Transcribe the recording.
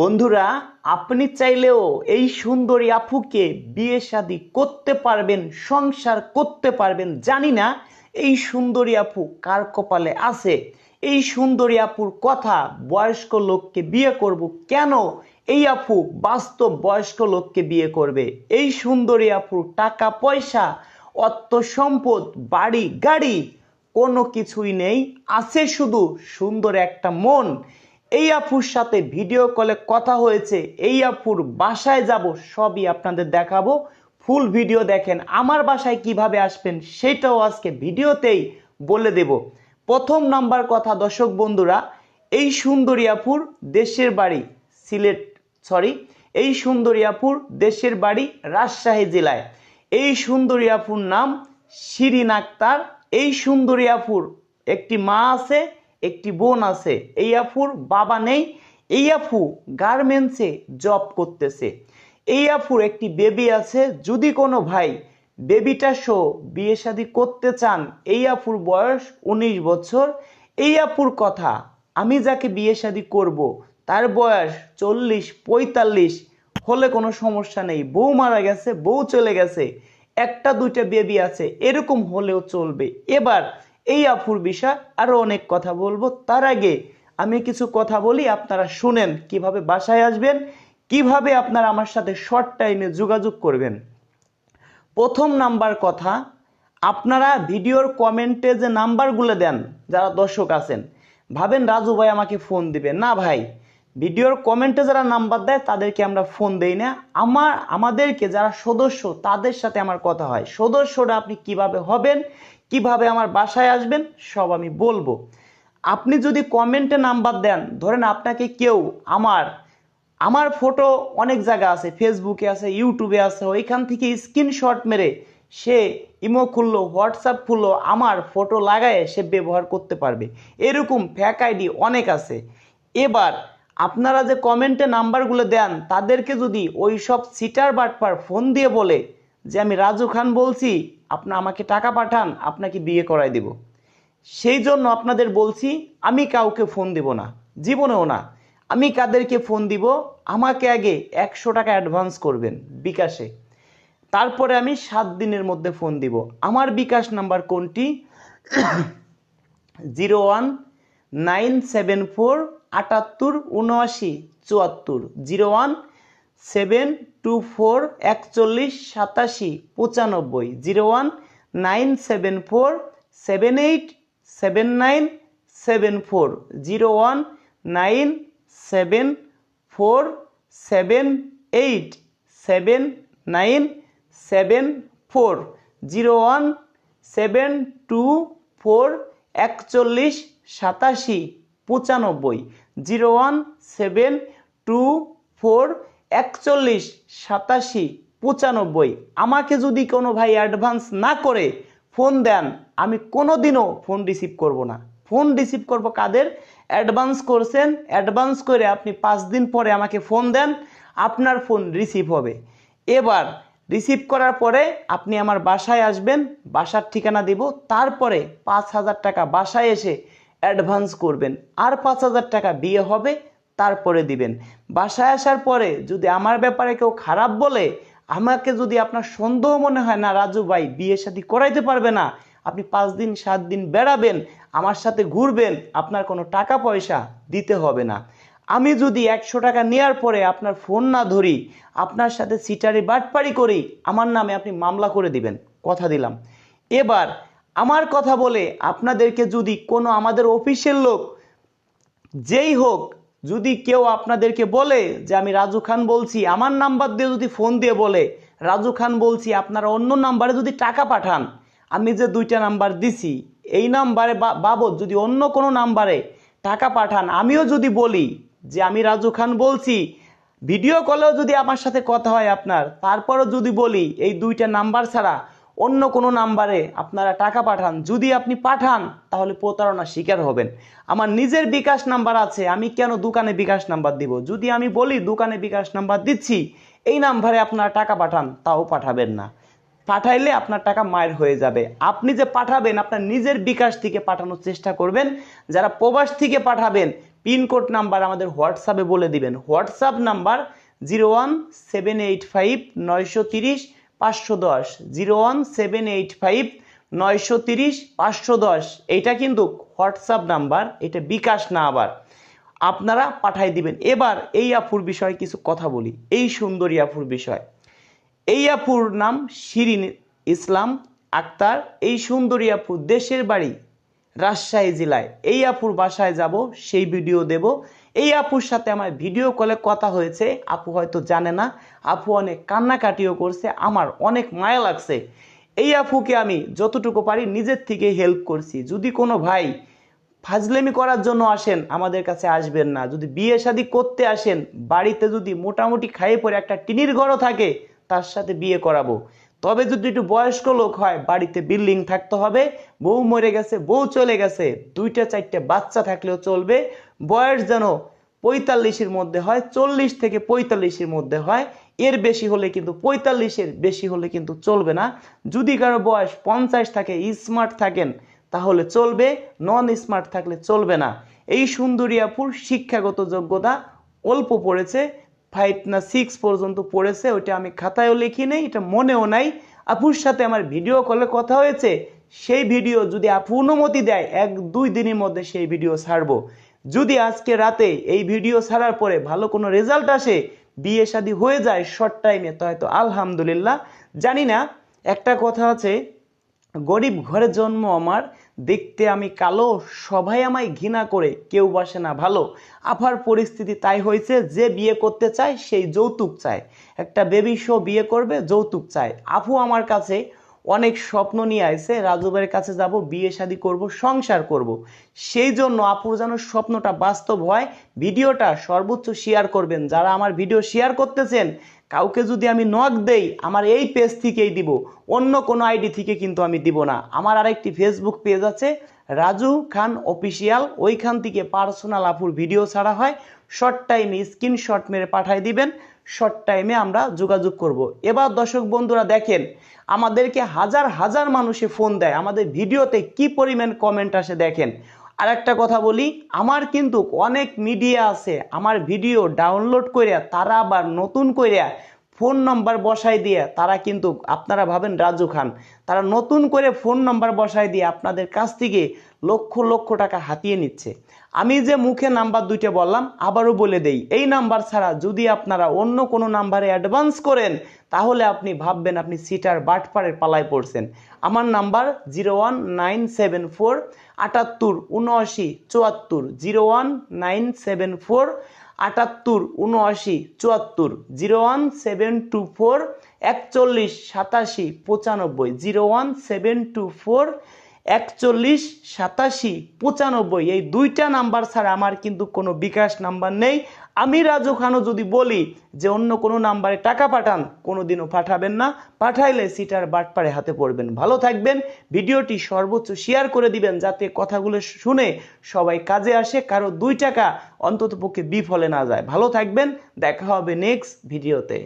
বন্ধুরা, আপনি চাইলেও এই সুন্দরী আপুকে বিয়ে শাদি করতে পারবেন, সংসার করতে পারবেন, জানি না এই সুন্দরী আপু কার কপালে আছে। এই সুন্দরী আপুর কথা বয়স্ক লোককে বিয়ে করব কেন? এই আপু বাস্তব বয়স্ক লোককে বিয়ে করবে। এই সুন্দরী আপুর টাকা পয়সা, অর্থ সম্পদ, বাড়ি গাড়ি, কোনো কিছুই নেই। আছে শুধু সুন্দর একটা মন। এই আপুর সাথে ভিডিও কলে কথা হয়েছে, এই আপুর বাসায় যাব, সবই আপনাদের দেখাবো। ফুল ভিডিও দেখেন, আমার বাসায় কীভাবে আসবেন সেটাও আজকে ভিডিওতেই বলে দেব। প্রথম নাম্বার কথা, দর্শক বন্ধুরা, এই সুন্দরী আপুর দেশের বাড়ি সিলেট সরি এই সুন্দরী আপুর দেশের বাড়ি রাজশাহী জেলায়। এই সুন্দরী আপুর নাম শিরিন আক্তার, এই সুন্দরী আপুর একটি মা আছে একটি বোন আছে, এই আপুর বাবা নেই, এই আপু গার্মেন্টসে জব করতেছে। এই আপুর একটি বেবি আছে, যদি কোনো ভাই বেবিটা শো বিয়ে শাদি করতে চান, এই আপুর বয়স উনিশ বছর। এই আপুর কথা, আমি যাকে বিয়ে শাদি করব, তার বয়স চল্লিশ, পঁয়তাল্লিশ, হলে কোনো সমস্যা নেই। বউ মারা গেছে, বউ চলে গেছে, একটা দুইটা বেবি আছে, এরকম হলেও চলবে। এবার এই আপুর বিষয় আরও অনেক কথা বলব। তার আগে আমি কিছু কথা বলি, আপনারা শুনেন কীভাবে বাসায় আসবেন, কীভাবে আপনারা আমার সাথে শর্ট টাইমে যোগাযোগ করবেন। প্রথম নাম্বার কথা, আপনারা ভিডিওর কমেন্টে যে নাম্বারগুলো দেন, যারা দর্শক আছেন, ভাবেন রাজু ভাই আমাকে ফোন দিবে। না ভাই, ভিডিওর কমেন্টে যারা নাম্বার দেয়, তাদেরকে আমরা ফোন দেই না। আমার, আমাদেরকে যারা সদস্য, তাদের সাথে আমার কথা হয়। সদস্যরা আপনি কীভাবে হবেন কীভাবে আমার বাসায় আসবেন সব আমি বলব। আপনি যদি কমেন্টে নাম্বার দেন, ধরেন আপনাকে কেউ আমার আমার ফটো অনেক জায়গা আছে ফেসবুকে আছে ইউটিউবে আছে, ওইখান থেকে স্ক্রিনশট মেরে সে ইমো খুললো হোয়াটসঅ্যাপ খুললো, আমার ফটো লাগায় সে ব্যবহার করতে পারবে। এরকম ফ্যাক আইডি অনেক আছে। এবার আপনারা যে কমেন্টে নাম্বারগুলো দেন, তাদেরকে যদি ওই সব সিটার বাটপার ফোন দিয়ে বলে যে, আমি রাজু খান বলছি আপনি আমাকে টাকা পাঠান, আপনাকে বিয়ে করাই দিব। সেই জন্য আপনাদের বলছি, আমি কাউকে ফোন দিব না, জীবনেও না। আমি কাদেরকে ফোন দিব, আমাকে আগে একশো টাকা অ্যাডভান্স করবেন বিকাশে। তারপরে আমি সাত দিনের মধ্যে ফোন দিব। আমার বিকাশ নাম্বার কোনটি? Zero one nine seven four আটাত্তর উনআশি চুয়াত্তর। Zero one seven two four একচল্লিশ সাতাশি পঁচানব্বই, zero one, nine seven four, seven eight seven nine seven four, zero one, nine seven four seven eight seven nine seven four, zero one seven two four একচল্লিশ সাতাশি, পঁচানব্বই, zero one seven, two four একচল্লিশ, সাতাশি, পঁচানব্বই। আমাকে যদি কোনো ভাই অ্যাডভান্স না করে ফোন দেন, আমি কোনো দিনও ফোন রিসিভ করব না। ফোন রিসিভ করব কাদের? অ্যাডভান্স করছেন অ্যাডভান্স করে আপনি পাঁচ দিন পরে আমাকে ফোন দেন, আপনার ফোন রিসিভ হবে। এবার রিসিভ করার পরে আপনি আমার বাসায় আসবেন, বাসার ঠিকানা দিব, তারপরে পাঁচ হাজার টাকা বাসায় এসে অ্যাডভান্স করবেন। আর পাঁচ হাজার টাকা বিয়ে হবে তারপরে দিবেন। বাসায় আসার পরে যদি আমার ব্যাপারে কেউ খারাপ বলে, আমাকে যদি আপনার সন্দেহ মনে হয়, না, রাজু ভাই, বিয়ে শাদী করাইতে পারবে না। আপনি পাঁচ দিন, সাত দিন বেড়াবেন, আমার সাথে ঘুরবেন, আপনার কোনো টাকা পয়সা দিতে হবে না। আমি যদি একশো টাকা নেওয়ার পরে আপনার ফোন না ধরি, আপনার সাথে সিটারি বাটপাড়ি করি, আমার নামে আপনি মামলা করে দিবেন। কথা দিলাম। এবার আমার কথা বলে আপনাদেরকে যদি কোনো আমাদের অফিসের লোক, যেই হোক যদি কেউ আপনাদেরকে বলে যে আমি রাজু খান বলছি, আমার নাম্বার দিয়ে যদি ফোন দিয়ে বলে, রাজু খান বলছি, আপনারা অন্য নাম্বারে যদি টাকা পাঠান, আমি যে দুইটা নাম্বার দিছি, এই নাম্বারে বাবদ যদি অন্য কোনো নাম্বারে টাকা পাঠান, আমিও যদি বলি যে আমি রাজু খান বলছি, ভিডিও কলেও যদি আমার সাথে কথা হয় আপনার, তারপরও যদি বলি, এই দুইটা নাম্বার ছাড়া অন্য কোনো নাম্বারে আপনারা টাকা পাঠান। যদি আপনি পাঠান, তাহলে প্রতারণার শিকার হবেন। আমার নিজের বিকাশ নাম্বার আছে, আমি কেন দোকানে বিকাশ নাম্বার দিব? যদি আমি বলি, দোকানে বিকাশ নাম্বার দিচ্ছি এই নাম্বারে আপনারা টাকা পাঠান, তাও পাঠাবেন না। পাঠাইলে আপনার টাকা মায়ের হয়ে যাবে। আপনি যে পাঠাবেন, আপনার নিজের বিকাশ থেকে পাঠানোর চেষ্টা করবেন। যারা প্রবাস থেকে পাঠাবেন পিনকোড নাম্বার আমাদের হোয়াটসঅ্যাপে বলে দিবেন। WhatsApp number zero one seven eight five নয়শো তিরিশ পাঁচশো দশ, zero one seven eight five, নয়শো তিরিশ, পাঁচশো দশ। এইটা কিন্তু হোয়াটসঅ্যাপ নাম্বার, এটা বিকাশ না আবার। আপনারা পাঠাই দিবেন। এবার এই আফুর বিষয়ে কিছু কথা বলি। এই সুন্দরী আফুর বিষয়। এই আপুর নাম শিরিন ইসলাম আক্তার। এই সুন্দরী আপু দেশের বাড়ি রাজশাহী জেলায়। এই আপুর বাসায় যাব, সেই ভিডিও দেব। এই আপুর সাথে আমার ভিডিও কলে কথা হয়েছে, আপু হয়তো জানে না। আপু অনেক কান্নাকাটিও করছে, আমার অনেক মায়া লাগছে। এই আপুকে আমি যতটুকু পারি নিজের থেকে হেল্প করছি। যদি কোনো ভাই ফাজলেমি করার জন্য আসেন, আমাদের কাছে আসবেন না। যদি বিয়ে শাদী করতে আসেন, বাড়িতে যদি মোটামুটি খাইয়ে পরে একটা টিনির ঘরও থাকে, তার সাথে বিয়ে করাবো। তবে যদি একটু বয়স্ক লোক হয়, বাড়িতে বিল্ডিং থাকতে হবে, বউ মরে গেছে, বউ চলে গেছে, দুইটা চারটে বাচ্চা থাকলেও চলবে, বয়স যেন পঁয়তাল্লিশের মধ্যে হয়, চল্লিশ থেকে পঁয়তাল্লিশের মধ্যে হয়, এর বেশি হলে কিন্তু পঁয়তাল্লিশের বেশি হলে কিন্তু চলবে না। যদি কারও বয়স পঞ্চাশ থাকে স্মার্ট থাকেন, তাহলে চলবে নন স্মার্ট থাকলে চলবে না। এই সুন্দরী আপুর শিক্ষাগত যোগ্যতা অল্প পড়েছে ফাইভ না সিক্স পর্যন্ত পড়েছে, ওইটা আমি খাতায়ও লিখি নেই, এটা মনেও নাই। আপুর সাথে আমার ভিডিও কলে কথা হয়েছে, সেই ভিডিও যদি আপু অনুমতি দেয়, এক দুই দিনের মধ্যে সেই ভিডিও ছাড়বো। যদি আজকে রাতে এই ভিডিও ছাড়ার পরে ভালো কোনো রেজাল্ট আসে, বিয়ে শাদী হয়ে যায় শর্ট টাইমে তো হয়তো আলহামদুলিল্লাহ। জানি না, একটা কথা আছে, গরিব ঘরে জন্ম আমার দেখতে আমি কালো, সবাই আমায় ঘৃণা করে, কেউ বাসে না ভালো। আফার পরিস্থিতি তাই হয়েছে, যে বিয়ে করতে চায়, সেই যৌতুক চায়। একটা বেবি শো বিয়ে করবে, যৌতুক চায়। আপু আমার কাছে অনেক স্বপ্ন নিয়ে আসছে রাজুবের কাছে যাব, বিয়ে শাদী করব, সংসার করব। সেই জন্য আপুর যেন স্বপ্নটা বাস্তব হয়, ভিডিওটা সর্বোচ্চ শেয়ার করবেন। যারা আমার ভিডিও শেয়ার করতেছেন কাউকে যদি আমি নক দেই, আমার এই পেজ থেকেই দিব। অন্য কোনো আইডি থেকে কিন্তু আমি দিব না। আমার আরেকটি ফেসবুক পেজ আছে, রাজু খান অফিসিয়াল ওইখান থেকে পার্সোনাল আপুর ভিডিও ছাড়া হয়। শর্ট টাইমে স্ক্রিনশট মেরে পাঠাই দিবেন। শর্ট টাইমে আমরা যোগাযোগ করব। এবার দর্শক বন্ধুরা দেখেন, আমাদেরকে হাজার হাজার মানুষে ফোন দেয়। আমাদের ভিডিওতে কি পরিমাণ কমেন্ট আসে দেখেন। আর একটা কথা বলি, আমার কিন্তু অনেক মিডিয়া আছে, আমার ভিডিও ডাউনলোড করে তারা আবার নতুন করে ফোন নাম্বার বসাই দিয়ে তারা কিন্তু, আপনারা ভাবেন রাজু খান, তারা নতুন করে ফোন নাম্বার বসাই দিয়ে আপনাদের কাছ থেকে লক্ষ লক্ষ টাকা হাতিয়ে নিচ্ছে। আমি যে মুখে নাম্বার দুইটা বললাম, আবারও বলে দেই, এই নাম্বার ছাড়া যদি আপনারা অন্য কোনো নাম্বারে অ্যাডভান্স করেন, তাহলে আপনি ভাববেন আপনি সিটার বাটপাড়ের পালায় পড়ছেন। আমার number zero one nine seven four আটাত্তর উনআশি চুয়াত্তর, zero one nine seven four আটাত্তর, উনআশি, চুয়াত্তর, zero one seven two four, একচল্লিশ, সাতাশি, পঁচানব্বই, zero one seven two four একচল্লিশ, সাতাশি, পঁচানব্বই, এই দুইটা নাম্বার ছাড়া আমার কিন্তু কোনো বিকাশ নাম্বার নেই। আমি রাজু খানও যদি বলি যে অন্য কোনো নাম্বারে টাকা পাঠান কোনো দিনও পাঠাবেন না। পাঠাইলে সিটার বাটপাড়ে হাতে পড়বেন। ভালো থাকবেন। ভিডিওটি সর্বোচ্চ শেয়ার করে দিবেন যাতে কথাগুলো শুনে সবাই কাজে আসে, কারও দুই টাকা অন্ততপক্ষে বিফলে না যায়। ভালো থাকবেন। দেখা হবে নেক্সট ভিডিওতে।